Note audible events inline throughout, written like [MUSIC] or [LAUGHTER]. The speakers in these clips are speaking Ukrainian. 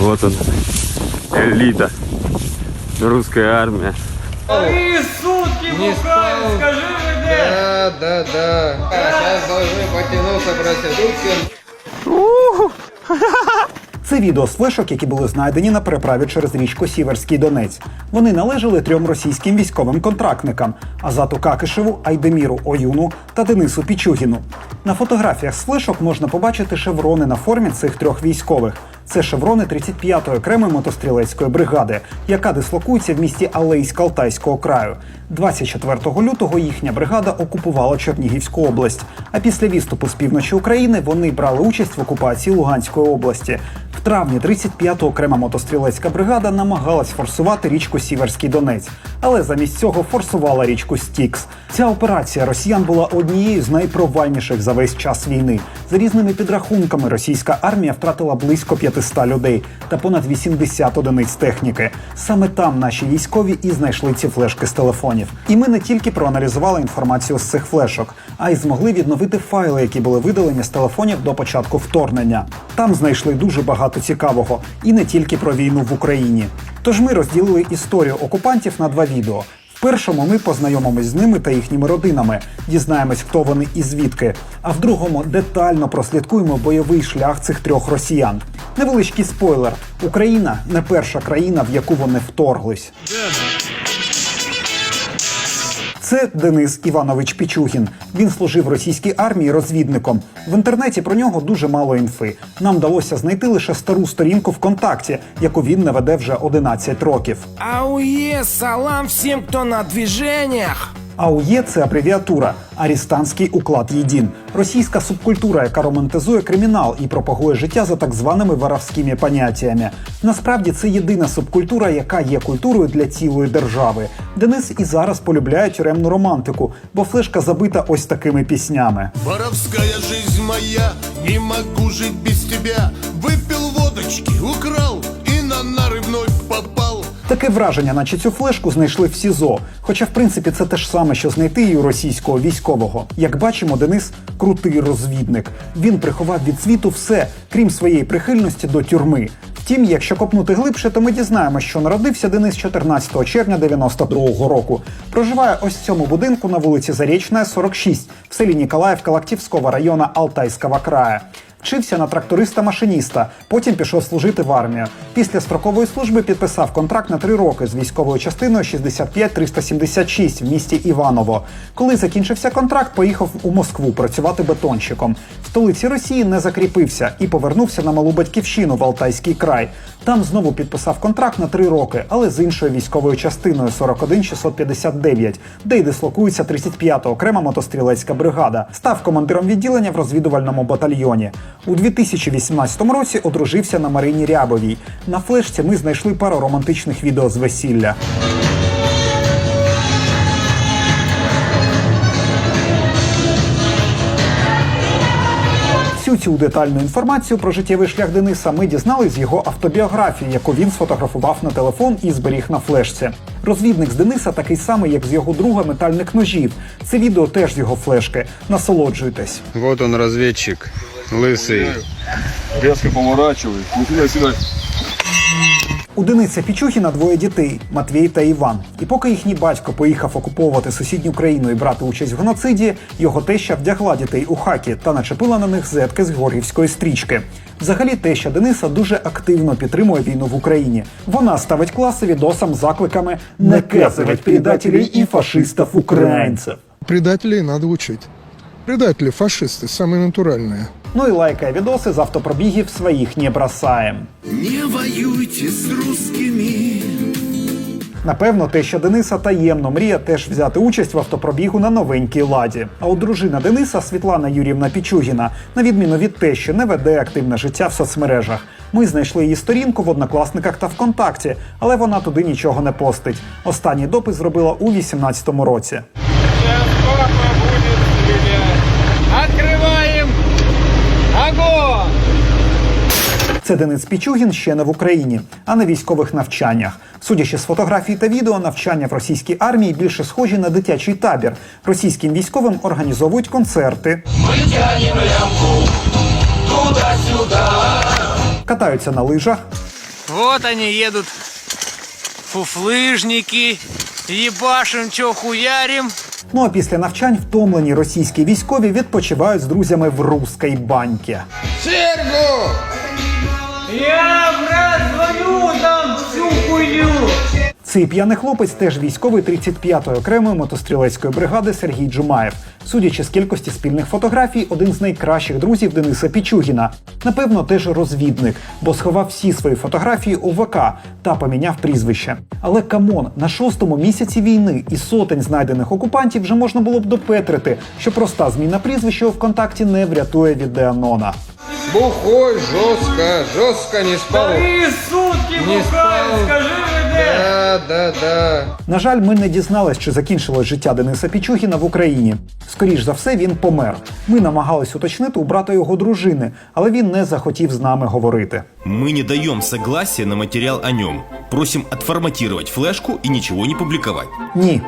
Вот он, элита, русская армия. Три сутки Не скажи мне. Да, да, да. А сейчас должны потянуться проститутки. [LAUGHS] Це відео з флешок, які були знайдені на переправі через річку Сіверський Донець. Вони належали трьом російським військовим контрактникам: Азату Какишеву, Айдеміру Оюну та Денису Пічугіну. На фотографіях з флешок можна побачити шеврони на формі цих трьох військових. Це шеврони 35-ї окремої мотострілецької бригади, яка дислокується в місті Алейськ Алтайського краю. 24 лютого їхня бригада окупувала Чернігівську область. А після відступу з півночі України вони брали участь в окупації Луганської області. В травні 35-та окрема мотострілецька бригада намагалась форсувати річку Сіверський Донець, але замість цього форсувала річку Стікс. Ця операція росіян була однією з найпровальніших за весь час війни. За різними підрахунками, російська армія втратила близько 500 людей та понад 80 одиниць техніки. Саме там наші військові і знайшли ці флешки з телефонів. І ми не тільки проаналізували інформацію з цих флешок, а й змогли відновити файли, які були видалені з телефонів до початку вторгнення. Там знайшли дуже багато цікавого, і не тільки про війну в Україні. Тож ми розділили історію окупантів на два відео. Першому ми познайомимось з ними та їхніми родинами, дізнаємось, хто вони і звідки. А в другому детально прослідкуємо бойовий шлях цих трьох росіян. Невеличкий спойлер: Україна не перша країна, в яку вони вторглись. Це Денис Іванович Пічугін. Він служив російській армії розвідником. В інтернеті про нього дуже мало інфи. Нам вдалося знайти лише стару сторінку ВКонтакті, яку він не веде вже 11 років. Ауе, салам всім, хто на движениях! АУЄ – це абревіатура Арістанський уклад єдін, російська субкультура, яка романтизує кримінал і пропагує життя за так званими воровськими поняттями. Насправді це єдина субкультура, яка є культурою для цілої держави. Денис і зараз полюбляє тюремну романтику, бо флешка забита ось такими піснями. Воровская жизнь моя, не могу жить без тебя Выпил водочки, украл и на нары вновь попал Таке враження, наче цю флешку знайшли в СІЗО. Хоча, в принципі, це те ж саме, що знайти її у російського військового. Як бачимо, Денис крутий розвідник. Він приховав від світу все, крім своєї прихильності до тюрми. Втім, якщо копнути глибше, то ми дізнаємося, що народився Денис 14 червня 92-го року. Проживає ось в цьому будинку на вулиці Зарічна, 46, в селі Ніколаївка Лактівського району Алтайського краю. Вчився на тракториста-машиніста, потім пішов служити в армію. Після строкової служби підписав контракт на три роки з військовою частиною 65376 в місті Іваново. Коли закінчився контракт, поїхав у Москву працювати бетонщиком. В столиці Росії не закріпився і повернувся на малу батьківщину в Алтайський край. Там знову підписав контракт на три роки, але з іншою військовою частиною 41659, де й дислокується 35-та окрема мотострілецька бригада. Став командиром відділення в розвідувальному батальйоні. У 2018 році одружився на Марині Рябовій. На флешці ми знайшли пару романтичних відео з весілля. Всю цю детальну інформацію про життєвий шлях Дениса ми дізнали з його автобіографії, яку він сфотографував на телефон і зберіг на флешці. Розвідник з Дениса такий самий, як з його друга метальник ножів. Це відео теж з його флешки. Насолоджуйтесь. Вот он, разведчик. Лысый. Резко поворачивай. Ну сюда, сюда. У Дениса Пічухіна двоє дітей Матвій та Іван. І поки їхній батько поїхав окуповувати сусідню країну і брати участь в геноциді, його теща вдягла дітей у хакі та начепила на них зетки з горгівської стрічки. Взагалі, теща Дениса дуже активно підтримує війну в Україні. Вона ставить класи відосам з закликами не кезувати предателів і фашистів українців. Предателей надо учить. Предатели, фашисты, самые натуральные. Ну і лайкає відоси з автопробігів своїх не бросаєм. Не воюйте с русскими Напевно, те, що Дениса таємно мріє теж взяти участь в автопробігу на новенькій ладі. А от дружина Дениса Світлана Юрівна Пічугіна, на відміну від те, що не веде активне життя в соцмережах. Ми знайшли її сторінку в однокласниках та ВКонтакті, але вона туди нічого не постить. Останній допис зробила у 18-му році. Це Денис Пічугін ще не в Україні, а на військових навчаннях. Судячи з фотографій та відео, навчання в російській армії більше схожі на дитячий табір. Російським військовим організовують концерти. Катаються на лижах, Вот они едут, фуфлыжники, ебашим, чё хуярим. Ну а після навчань втомлені російські військові відпочивають з друзями в руській баньці. Сергу! Я, брат, звоню там. Цей п'яний хлопець теж військовий 35-ї окремої мотострілецької бригади Сергій Джумаєв. Судячи з кількості спільних фотографій, один з найкращих друзів Дениса Пічугіна. Напевно, теж розвідник, бо сховав всі свої фотографії у ВК та поміняв прізвище. Але камон, на шостому місяці війни і сотень знайдених окупантів вже можна було б допетрити, що проста зміна прізвища у ВКонтакті не врятує від Деанона. Бухой жестко, жестко не спал. Три сутки Не бухаю, скажи Да, да, да. На жаль, ми не дізнались, чи закінчилось життя Дениса Пічугіна в Україні. Скоріш за все, він помер. Ми намагались уточнити у брата його дружини, але він не захотів з нами говорити. Мы не даем согласия на материал о нем. Просим отформатировать флешку и ничего не публиковать. Ні.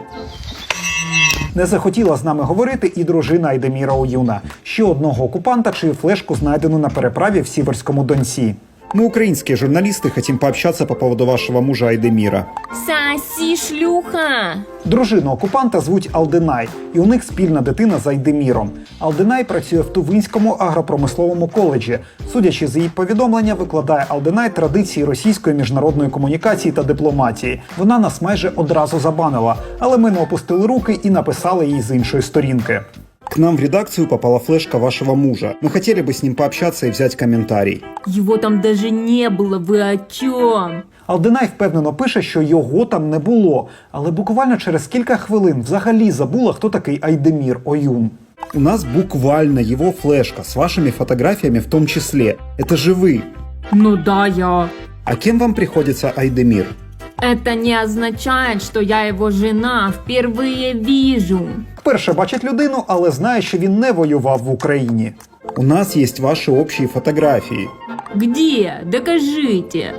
Не захотіла з нами говорити і дружина Айдеміра Оюна, ще одного окупанта, чию флешку знайдено на переправі в Сіверському Донці. Мы, украинские журналисты, хотим пообщаться по поводу вашего мужа Айдемира. Соси, шлюха! Дружину окупанта звуть Алдинай, і у них спільна дитина з Айдеміром. Алдинай працює в Тувинському агропромисловому коледжі. Судячи з її повідомлення, викладає Алдинай традиції російської міжнародної комунікації та дипломатії. Вона нас майже одразу забанила, але ми не опустили руки і написали їй з іншої сторінки. К нам в редакцию попала флешка вашего мужа. Мы хотели бы с ним пообщаться и взять комментарий. Его там даже не было, вы о чем? Алдинай впевнено пише, що його там не було, але буквально через кілька хвилин взагалі забула, хто такий Айдемір Оюн. У нас буквально его флешка с вашими фотографиями в том числе. Это же вы. Ну да, я. А кем вам приходится Айдемир? Это не означает, что я его жена. Впервые вижу. Вперше бачить людину, але знає, що він не воював в Україні. У нас есть ваши общие фотографии. Где? Докажите.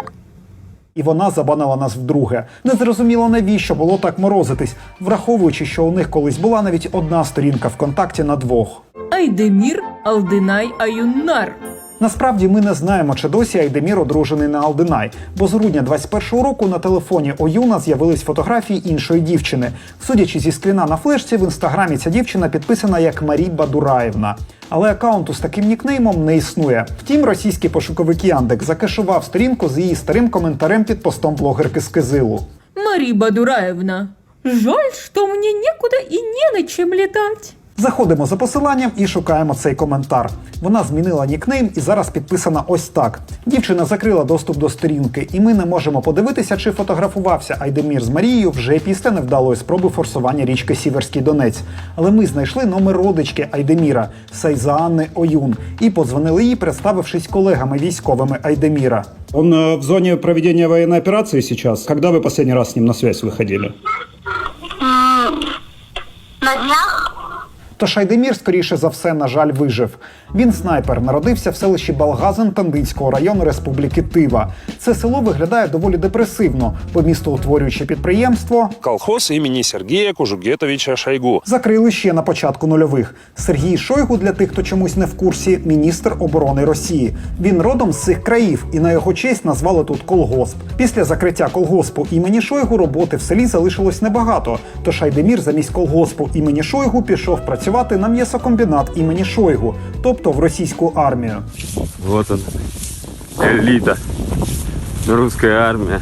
І вона забанила нас вдруге. Не зрозуміло навіщо було так морозитись, враховуючи, що у них колись була навіть одна сторінка ВКонтакті на двох. Айдемир Алдынай Аюннар. Насправді ми не знаємо, чи досі Айдемір одружений на Алдинай, бо з грудня 21-го року на телефоні Оюна з'явились фотографії іншої дівчини. Судячи зі скріна на флешці, в інстаграмі ця дівчина підписана як Марій Бадураєвна. Але аккаунту з таким нікнеймом не існує. Втім, російський пошуковик Яндекс закешував сторінку з її старим коментарем під постом блогерки з Кизилу. Мари Бадураевна. Жаль, что мне некуда и не на чем летать. Заходимо за посиланням і шукаємо цей коментар. Вона змінила нікнейм і зараз підписана ось так. Дівчина закрила доступ до сторінки, і ми не можемо подивитися, чи фотографувався Айдемір з Марією вже після невдалої спроби форсування річки Сіверський Донець. Але ми знайшли номер родички Айдеміра Сайзаанни Оюн і подзвонили їй, представившись колегами військовими Айдеміра. Он э, в зоне проведения военной операции сейчас. Когда вы последний раз с ним на связь выходили? На днях Тож Айдемір, скоріше за все, на жаль, вижив. Він снайпер, народився в селищі Балгазин Тандинського району Республіки Тива. Це село виглядає доволі депресивно, бо місто утворююче підприємство колхоз имени Сергея Кужугетовича Шойгу. закрили ще на початку нульових. Сергій Шойгу, для тих, хто чомусь не в курсі, міністр оборони Росії. Він родом з цих країв, і на його честь назвали тут колгосп. Після закриття колгоспу імені Шойгу роботи в селі залишилось небагато. Тож Айдемір замість колгоспу імені Шойгу пішов працювати на м'ясокомбінат імені Шойгу, тобто в російську армію. Вот он. Элита. Русская армия.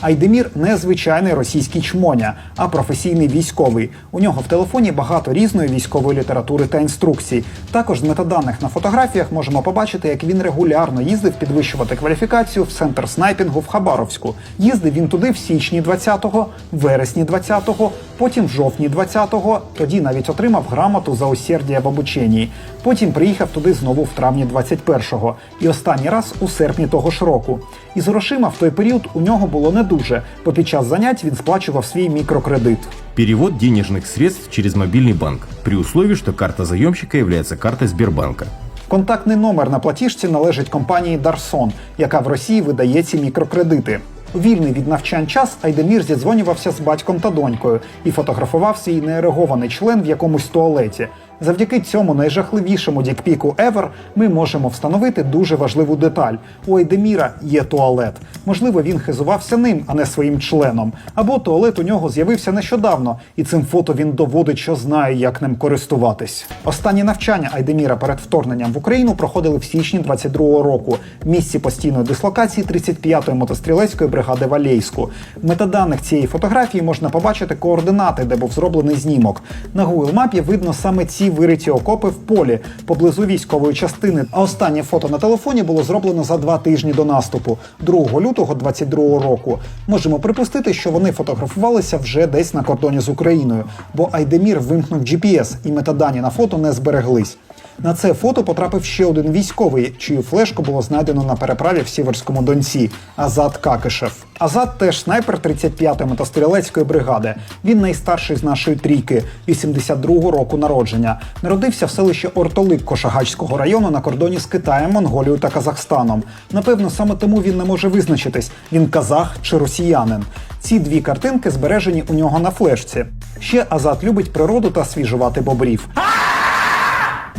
Айдемір не звичайний російський чмоня, а професійний військовий. У нього в телефоні багато різної військової літератури та інструкцій. Також з метаданих на фотографіях можемо побачити, як він регулярно їздив підвищувати кваліфікацію в центр снайпінгу в Хабаровську. Їздив він туди в січні 20-го, вересні 20-го, потім в жовтні 20-го. Тоді навіть отримав грамоту за усердя в обученні. Потім приїхав туди знову в травні 21-го. І останній раз у серпні того ж року. І з грошима в той період у нього було не дуже, бо під час занять він сплачував свій мікрокредит. Перевод денежных средств через мобильный банк, при условии, что карта заемщика является картой Сбербанка. Контактний номер на платіжці належить компанії Дарсон, яка в Росії видає ці мікрокредити. У вільний від навчань час Айдемір зідзвонювався з батьком та донькою і фотографував свій неерегований член в якомусь туалеті. Завдяки цьому найжахливішому дікпіку ever ми можемо встановити дуже важливу деталь. У Айдеміра є туалет. Можливо, він хизувався ним, а не своїм членом. Або туалет у нього з'явився нещодавно, і цим фото він доводить, що знає, як ним користуватись. Останні навчання Айдеміра перед вторгненням в Україну проходили в січні 22-го року в місці постійної дислокації 35-ї мотострілецької бригади Валейську. В метаданих цієї фотографії можна побачити координати, де був зроблений знімок. На Google мапі видно саме ці вириті окопи в полі поблизу військової частини. А останнє фото на телефоні було зроблено за два тижні до наступу, 2 лютого 22-го року. Можемо припустити, що вони фотографувалися вже десь на кордоні з Україною, бо Айдемір вимкнув GPS і метадані на фото не збереглись. На це фото потрапив ще один військовий, чию флешку було знайдено на переправі в Сіверському Донці Азат Какишев. Азат теж снайпер 35-ї мотострілецької бригади. Він найстарший з нашої трійки, 82-го року народження. Народився в селищі Ортолик Кошагачського району на кордоні з Китаєм, Монголією та Казахстаном. Напевно, саме тому він не може визначитись, він казах чи росіянин. Ці дві картинки збережені у нього на флешці. Ще Азат любить природу та свіжувати бобрів.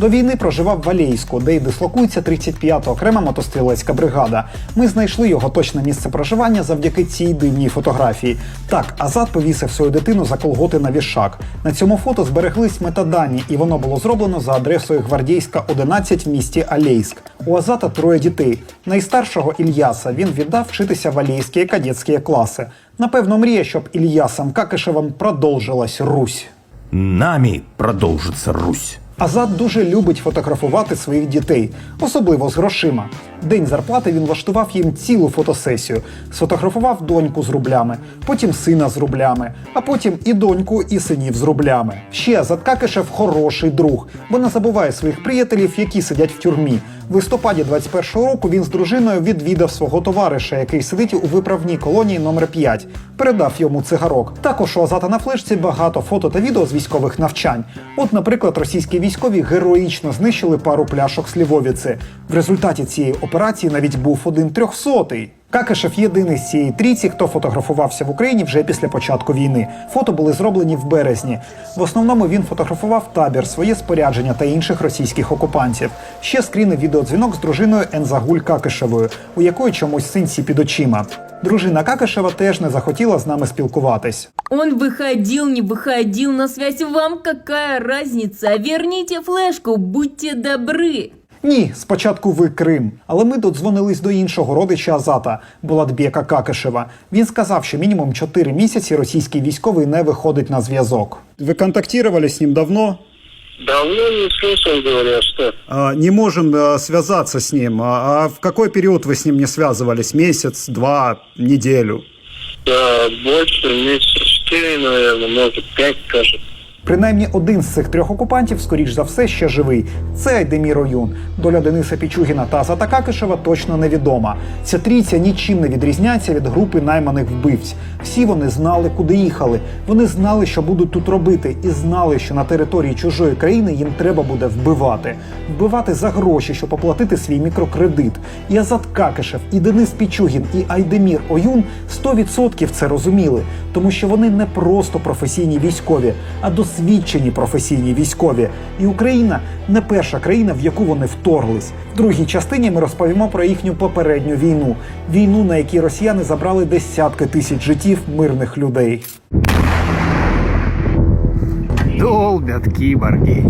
До війни проживав в Алейську, де й дислокується 35-та окрема мотострілецька бригада. Ми знайшли його точне місце проживання завдяки цій дивній фотографії. Так, Азат повісив свою дитину за колготи на вішак. На цьому фото збереглись метадані, і воно було зроблено за адресою Гвардійська 11 в місті Алейськ. У Азата троє дітей. Найстаршого Ільяса він віддав вчитися в алейські кадетські класи. Напевно, мріє, щоб Ільясом Какишевим продовжилась Русь. Нами продолжится Русь. Азат дуже любить фотографувати своїх дітей, особливо з грошима. День зарплати він влаштував їм цілу фотосесію. Сфотографував доньку з рублями, потім сина з рублями, а потім і доньку, і синів з рублями. Ще Азат Какишев хороший друг, бо не забуває своїх приятелів, які сидять в тюрмі. В листопаді 21-го року він з дружиною відвідав свого товариша, який сидить у виправній колонії номер 5 Передав йому цигарок. Також у Азата на флешці багато фото та відео з військових навчань. От, наприклад, російські військові героїчно знищили пару пляшок Слівовіці. В результаті цієї операції навіть був один трьохсотий. Какишев єдиний з цієї трійці, хто фотографувався в Україні вже після початку війни. Фото були зроблені в березні. В основному він фотографував табір, своє спорядження та інших російських окупантів. Ще скріни відеодзвінок з дружиною Ензагуль Какишевою, у якої чомусь синці під очима. Дружина Какишева теж не захотіла з нами спілкуватись. Он выходил, не выходил на связь. Вам какая разница? Верните флешку, будьте добры. Ні, спочатку ви Крим. Але ми додзвонились до іншого родича Азата, Буладбєка Какишева. Він сказав, що мінімум 4 місяці російський військовий не виходить на зв'язок. Ви контактували з ним давно? Давно не слышал, говорят, что не можем э, связаться с ним. А в какой период вы с ним не связывались? Месяц, два, неделю? да, больше месяца четыре, наверное, может, пять, кажется. Принаймні один з цих трьох окупантів, скоріш за все, ще живий. Це Айдемір Оюн. Доля Дениса Пічугіна та Азата Какишева точно невідома. Ця трійця нічим не відрізняється від групи найманих вбивць. Всі вони знали, куди їхали. Вони знали, що будуть тут робити, і знали, що на території чужої країни їм треба буде вбивати. Вбивати за гроші, щоб оплатити свій мікрокредит. І Азат Какишев, і Денис Пічугін, і Айдемір Оюн 100% це розуміли, тому що вони не просто професійні військові, а досвідчені професійні військові. І Україна не перша країна, в яку вони вторглись. В другій частині ми розповімо про їхню попередню війну війну, на якій росіяни забрали десятки тисяч життів мирних людей. Долбят киборги.